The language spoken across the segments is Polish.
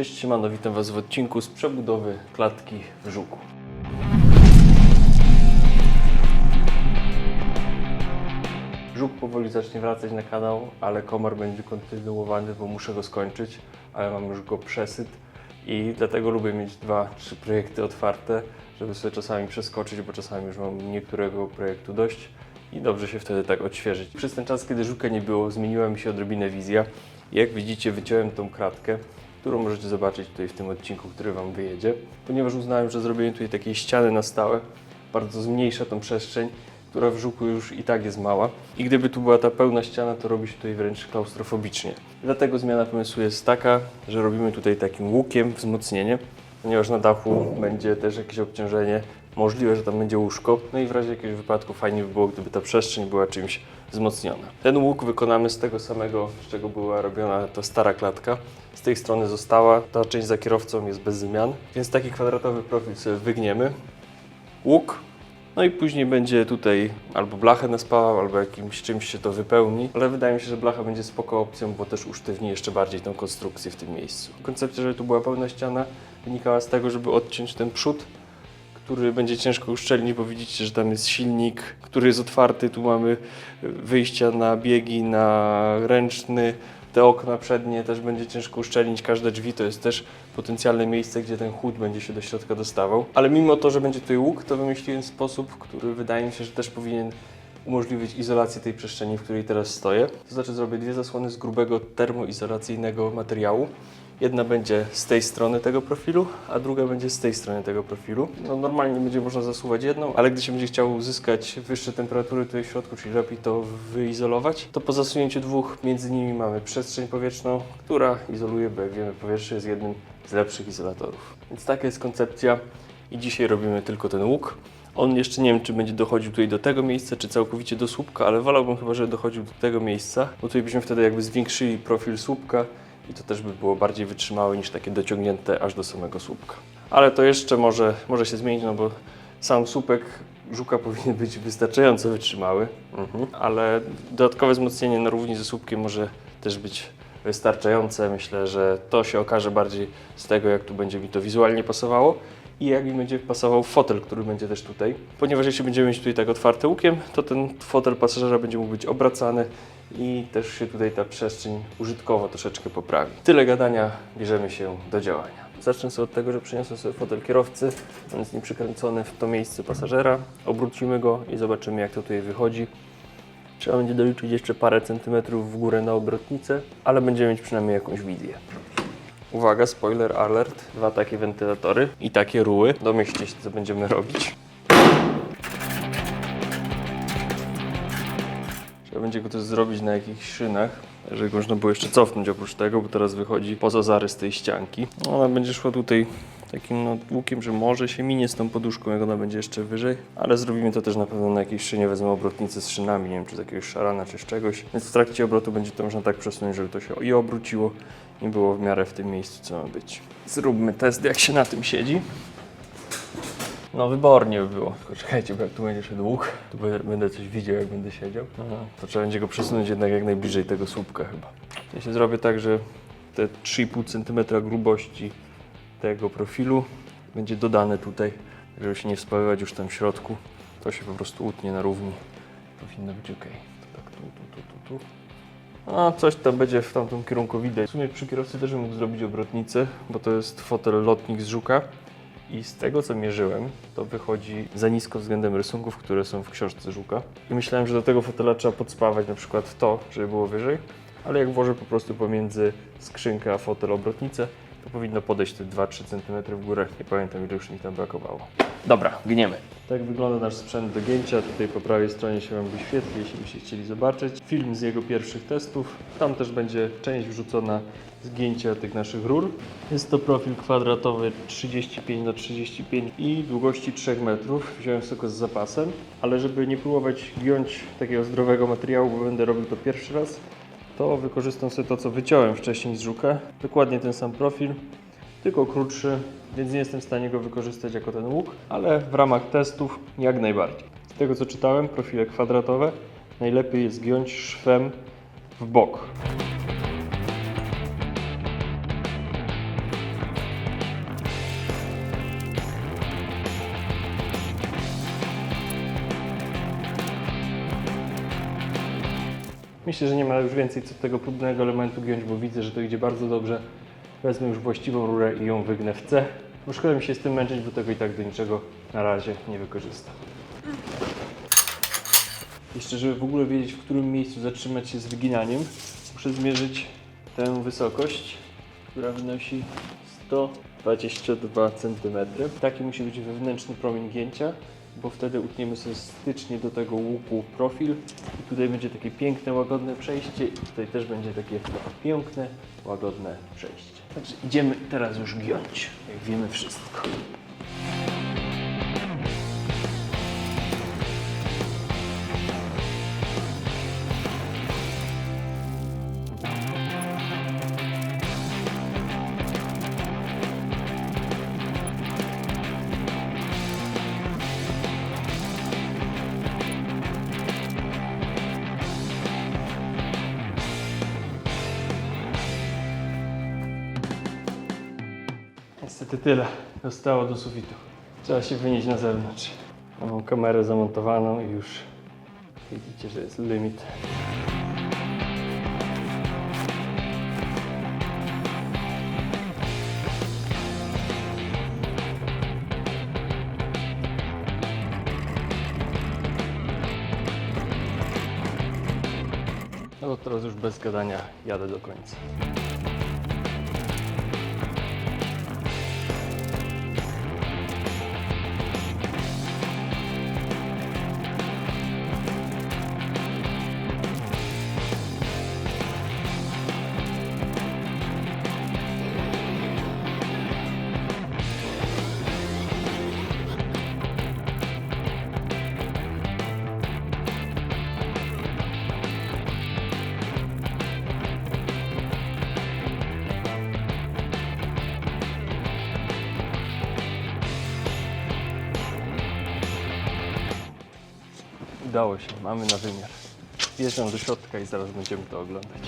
Cześć, siemano, witam Was w odcinku z przebudowy klatki w Żuku. Żuk powoli zacznie wracać na kanał, ale komar będzie kontynuowany, bo muszę go skończyć, ale mam już go przesyt i dlatego lubię mieć dwa, trzy projekty otwarte, żeby sobie czasami przeskoczyć, bo czasami już mam niektórego projektu dość i dobrze się wtedy tak odświeżyć. Przez ten czas, kiedy Żuka nie było, zmieniła mi się odrobinę wizja. Jak widzicie, wyciąłem tą kratkę, którą możecie zobaczyć tutaj w tym odcinku, który Wam wyjedzie, ponieważ uznałem, że zrobienie tutaj takiej ściany na stałe bardzo zmniejsza tą przestrzeń, która w żuku już i tak jest mała. I gdyby tu była ta pełna ściana, to robi się tutaj wręcz klaustrofobicznie. Dlatego zmiana pomysłu jest taka, że robimy tutaj takim łukiem wzmocnienie, ponieważ na dachu będzie też jakieś obciążenie, możliwe, że tam będzie łóżko. No i w razie jakiegoś wypadku fajnie by było, gdyby ta przestrzeń była czymś wzmocniona. Ten łuk wykonamy z tego samego, z czego była robiona ta stara klatka. Z tej strony została, ta część za kierowcą jest bez zmian, więc taki kwadratowy profil sobie wygniemy. Łuk no i później będzie tutaj albo blachę naspałał, albo jakimś czymś się to wypełni. Ale wydaje mi się, że blacha będzie spoko opcją, bo też usztywni jeszcze bardziej tą konstrukcję w tym miejscu. Koncepcja, żeby tu była pełna ściana, wynikała z tego, żeby odciąć ten przód, który będzie ciężko uszczelnić, bo widzicie, że tam jest silnik, który jest otwarty. Tu mamy wyjścia na biegi, na ręczny. Te okna przednie też będzie ciężko uszczelnić. Każde drzwi to jest też potencjalne miejsce, gdzie ten chłód będzie się do środka dostawał. Ale mimo to, że będzie tutaj łuk, to wymyśliłem sposób, który wydaje mi się, że też powinien umożliwić izolację tej przestrzeni, w której teraz stoję. To znaczy zrobię dwie zasłony z grubego termoizolacyjnego materiału. Jedna będzie z tej strony tego profilu, a druga będzie z tej strony tego profilu. No, normalnie będzie można zasuwać jedną, ale gdy się będzie chciał uzyskać wyższe temperatury tutaj w środku, czyli lepiej to wyizolować, to po zasunięciu dwóch między nimi mamy przestrzeń powietrzną, która izoluje, bo jak wiemy powietrze jest jednym z lepszych izolatorów. Więc taka jest koncepcja i dzisiaj robimy tylko ten łuk. On jeszcze nie wiem, czy będzie dochodził tutaj do tego miejsca, czy całkowicie do słupka, ale wolałbym chyba, żeby dochodził do tego miejsca, bo tutaj byśmy wtedy jakby zwiększyli profil słupka i to też by było bardziej wytrzymałe niż takie dociągnięte aż do samego słupka. Ale to jeszcze może, może się zmienić, no bo sam słupek żuka powinien być wystarczająco wytrzymały, mhm. ale dodatkowe wzmocnienie na równi ze słupkiem może też być wystarczające. Myślę, że to się okaże bardziej z tego, jak tu będzie mi to wizualnie pasowało i jak mi będzie pasował fotel, który będzie też tutaj. Ponieważ jeśli będziemy mieć tutaj tak otwarte łukiem, to ten fotel pasażera będzie mógł być obracany i też się tutaj ta przestrzeń użytkowo troszeczkę poprawi. Tyle gadania, bierzemy się do działania. Zacznę sobie od tego, że przyniosę sobie fotel kierowcy. On jest nim przykręcony w to miejsce pasażera. Obrócimy go i zobaczymy jak to tutaj wychodzi. Trzeba będzie doliczyć jeszcze parę centymetrów w górę na obrotnicę, ale będziemy mieć przynajmniej jakąś wizję. Uwaga, spoiler alert. Dwa takie wentylatory i takie ruły. Domyślcie się, co będziemy robić. Trzeba będzie go też zrobić na jakichś szynach, żeby można było jeszcze cofnąć oprócz tego, bo teraz wychodzi poza zarys tej ścianki. Ona będzie szła tutaj takim no, łukiem, że może się minie z tą poduszką, jak ona będzie jeszcze wyżej, ale zrobimy to też na pewno na jakiejś szynie, wezmę obrotnicę z szynami, nie wiem, czy z jakiegoś szarana, czy z czegoś. Więc w trakcie obrotu będzie to można tak przesunąć, żeby to się i obróciło i było w miarę w tym miejscu, co ma być. Zróbmy test, jak się na tym siedzi. No wybornie by było. Tylko czekajcie, bo jak tu będzie szedł łuk, to będę- coś widział, jak będę siedział. To trzeba będzie go przesunąć jednak jak najbliżej tego słupka chyba. Ja się zrobię tak, że te 3,5 cm grubości tego profilu będzie dodane tutaj, żeby się nie wspaływać już tam w środku. To się po prostu utnie na równi. Powinno być ok. To tak tu, tu, tu, tu, tu. A coś tam będzie w tamtym kierunku widać. W sumie przy kierowcy też bym mógł zrobić obrotnicę, bo to jest fotel lotnik z żuka. I z tego co mierzyłem, to wychodzi za nisko względem rysunków, które są w książce Żuka. I myślałem, że do tego fotela trzeba podspawać na przykład to, żeby było wyżej, ale jak włożę po prostu pomiędzy skrzynkę a fotel obrotnicę, to powinno podejść te 2-3 cm w górę. Nie pamiętam ile już mi tam brakowało. Dobra, gniemy. Tak wygląda nasz sprzęt do gięcia. Tutaj po prawej stronie się Wam wyświetli, jeśli byście chcieli zobaczyć. Film z jego pierwszych testów. Tam też będzie część wrzucona zgięcia tych naszych rur. Jest to profil kwadratowy 35 na 35 i długości 3 metrów. Wziąłem tylko z zapasem, ale żeby nie próbować giąć takiego zdrowego materiału, bo będę robił to pierwszy raz, to wykorzystam sobie to, co wyciąłem wcześniej z żuka. Dokładnie ten sam profil, tylko krótszy, więc nie jestem w stanie go wykorzystać jako ten łuk, ale w ramach testów jak najbardziej. Z tego co czytałem, profile kwadratowe najlepiej jest giąć szwem w bok. Myślę, że nie ma już więcej co tego próbnego elementu giąć, bo widzę, że to idzie bardzo dobrze. Wezmę już właściwą rurę i ją wygnę w C. Bo szkoda mi się z tym męczyć, bo tego i tak do niczego na razie nie wykorzystam. Jeszcze, żeby w ogóle wiedzieć, w którym miejscu zatrzymać się z wyginaniem, muszę zmierzyć tę wysokość, która wynosi 122 cm. Taki musi być wewnętrzny promień gięcia, bo wtedy utniemy sobie stycznie do tego łuku profil i tutaj będzie takie piękne, łagodne przejście i tutaj też będzie takie piękne, łagodne przejście. Także idziemy teraz już giąć, jak wiemy wszystko. Niestety tyle. Zostało do sufitu. Trzeba się wynieść na zewnątrz. Mam kamerę zamontowaną i już widzicie, że jest limit. No to teraz już bez gadania jadę do końca. Udało się, mamy na wymiar. Wjeżdżam do środka i zaraz będziemy to oglądać.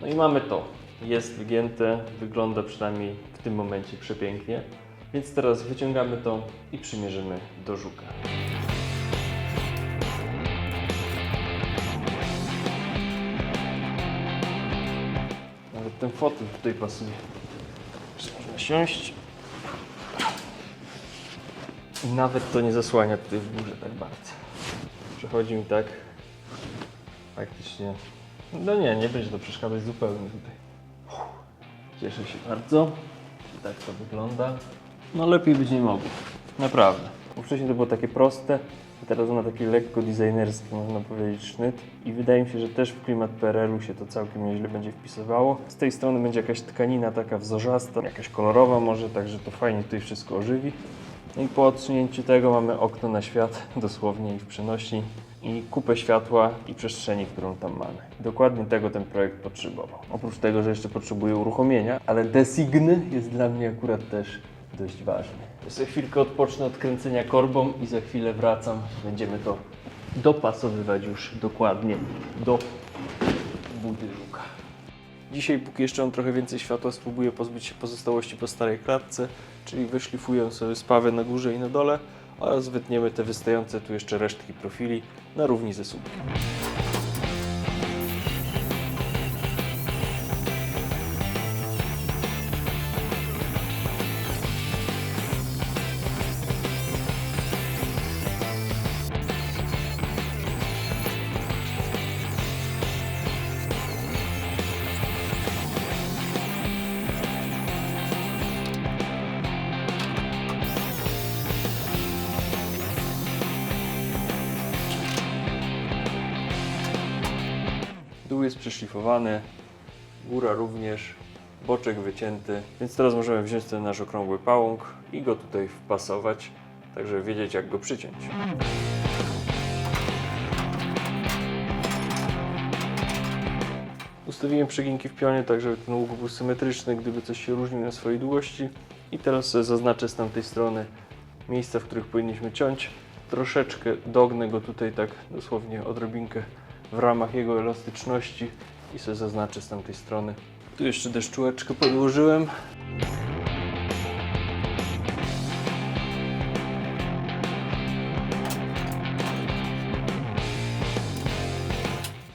No i mamy to. Jest wygięte, wygląda przynajmniej w tym momencie przepięknie. Więc teraz wyciągamy to i przymierzymy do żuka. Ten fotel tutaj pasuje. Można siąść. I nawet to nie zasłania tutaj w górze tak bardzo. Przechodzi mi tak faktycznie. No nie, nie będzie to przeszkadzać zupełnie tutaj. Cieszę się bardzo. Tak to wygląda. No lepiej być nie mogło. Naprawdę. Bo wcześniej to było takie proste, teraz ma taki lekko designerski, można powiedzieć, sznyt. I wydaje mi się, że też w klimat PRL-u się to całkiem nieźle będzie wpisywało. Z tej strony będzie jakaś tkanina taka wzorzasta, jakaś kolorowa może, także to fajnie tutaj wszystko ożywi. No i po odsunięciu tego mamy okno na świat, dosłownie i w przenośni, i kupę światła i przestrzeni, którą tam mamy. Dokładnie tego ten projekt potrzebował. Oprócz tego, że jeszcze potrzebuje uruchomienia, ale design jest dla mnie akurat też dość ważny. Sobie chwilkę odpocznę od kręcenia korbą i za chwilę wracam. Będziemy to dopasowywać już dokładnie do budynka. Dzisiaj, póki jeszcze mam trochę więcej światła, spróbuję pozbyć się pozostałości po starej klatce, czyli wyszlifuję sobie spawę na górze i na dole oraz wytniemy te wystające tu jeszcze resztki profili na równi ze słupkiem. Przeszlifowany, góra również, boczek wycięty, więc teraz możemy wziąć ten nasz okrągły pałąk i go tutaj wpasować, tak żeby wiedzieć jak go przyciąć. Ustawiłem przeginki w pionie, tak żeby ten łuk był symetryczny, gdyby coś się różnił na swojej długości. I teraz zaznaczę z tamtej strony miejsca, w których powinniśmy ciąć. Troszeczkę dognę go tutaj tak dosłownie odrobinkę w ramach jego elastyczności i sobie zaznaczę z tamtej strony Tu jeszcze deszczułeczkę podłożyłem.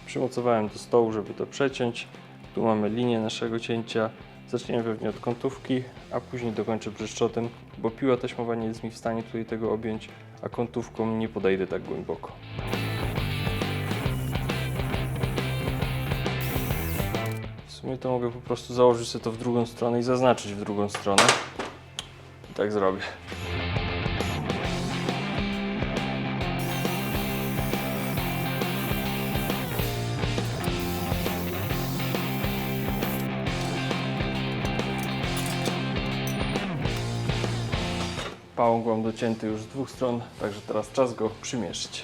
Przymocowałem do stołu, żeby to przeciąć. Tu mamy linię naszego cięcia. Zaczniemy pewnie od kątówki, a później dokończę brzeszczotem, bo piła taśmowa nie jest mi w stanie tutaj tego objąć, a kątówką nie podejdę tak głęboko. Sumie to mogę po prostu założyć sobie to w drugą stronę i zaznaczyć w drugą stronę. I tak zrobię. Pałąk mam docięty już z dwóch stron, także teraz czas go przymierzyć.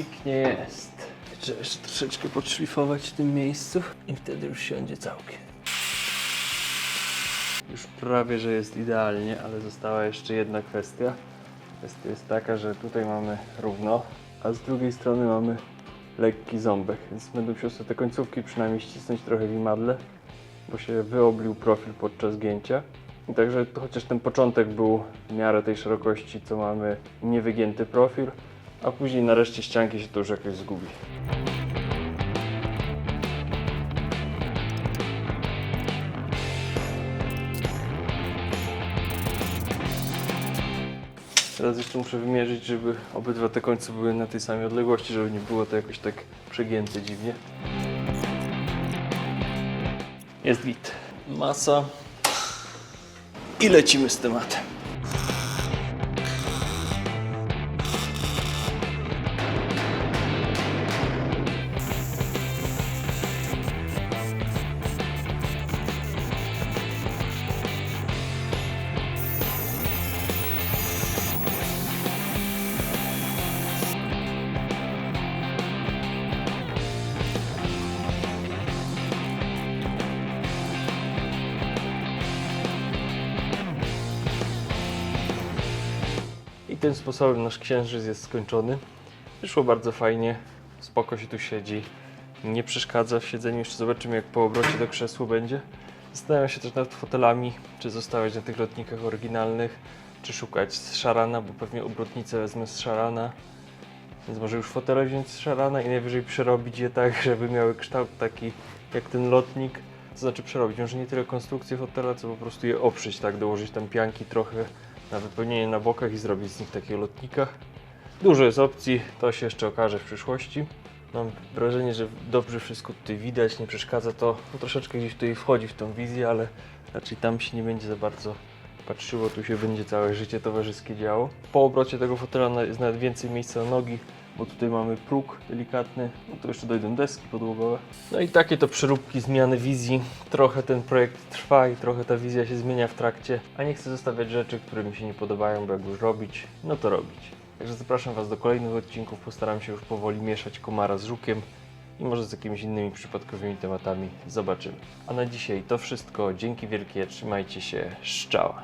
Pięknie jest. Trzeba jeszcze troszeczkę podszlifować w tym miejscu i wtedy już siądzie całkiem. Już prawie, że jest idealnie, ale została jeszcze jedna kwestia. Kwestia jest taka, że tutaj mamy równo, a z drugiej strony mamy lekki ząbek, więc będę musiał sobie te końcówki przynajmniej ścisnąć trochę w imadle, bo się wyoblił profil podczas gięcia. I także to chociaż ten początek był w miarę tej szerokości, co mamy niewygięty profil, a później na reszcie ścianki się to już jakoś zgubi. Teraz jeszcze muszę wymierzyć, żeby obydwa te końce były na tej samej odległości, żeby nie było to jakoś tak przegięte dziwnie. Jest git. Masa. I lecimy z tematem. Tym sposobem nasz księżyc jest skończony. Wyszło bardzo fajnie, spoko się tu siedzi, nie przeszkadza w siedzeniu. Jeszcze zobaczymy jak po obrocie do krzesła będzie. Zastanawiam się też nad fotelami, czy zostawiać na tych lotnikach oryginalnych, czy szukać z szarana, bo pewnie obrotnicę wezmę z szarana. Więc może już fotele wziąć z szarana i najwyżej przerobić je tak, żeby miały kształt taki jak ten lotnik. To znaczy przerobić, może nie tyle konstrukcję fotela, co po prostu je oprzeć, tak, dołożyć tam pianki trochę na wypełnienie na bokach i zrobić z nich takiego lotnika. Dużo jest opcji, to się jeszcze okaże w przyszłości. Mam wrażenie, że dobrze wszystko tutaj widać, nie przeszkadza to. No, troszeczkę gdzieś tutaj wchodzi w tą wizję, ale raczej tam się nie będzie za bardzo patrzyło, tu się będzie całe życie towarzyskie działo. Po obrocie tego fotela jest nawet więcej miejsca na nogi, bo tutaj mamy próg delikatny, no to jeszcze dojdą deski podłogowe. No i takie to przeróbki, zmiany wizji. Trochę ten projekt trwa i trochę ta wizja się zmienia w trakcie, a nie chcę zostawiać rzeczy, które mi się nie podobają, bo jak już robić, no to robić. Także zapraszam Was do kolejnych odcinków, postaram się już powoli mieszać komara z żukiem i może z jakimiś innymi przypadkowymi tematami zobaczymy. A na dzisiaj to wszystko, dzięki wielkie, trzymajcie się, szczała.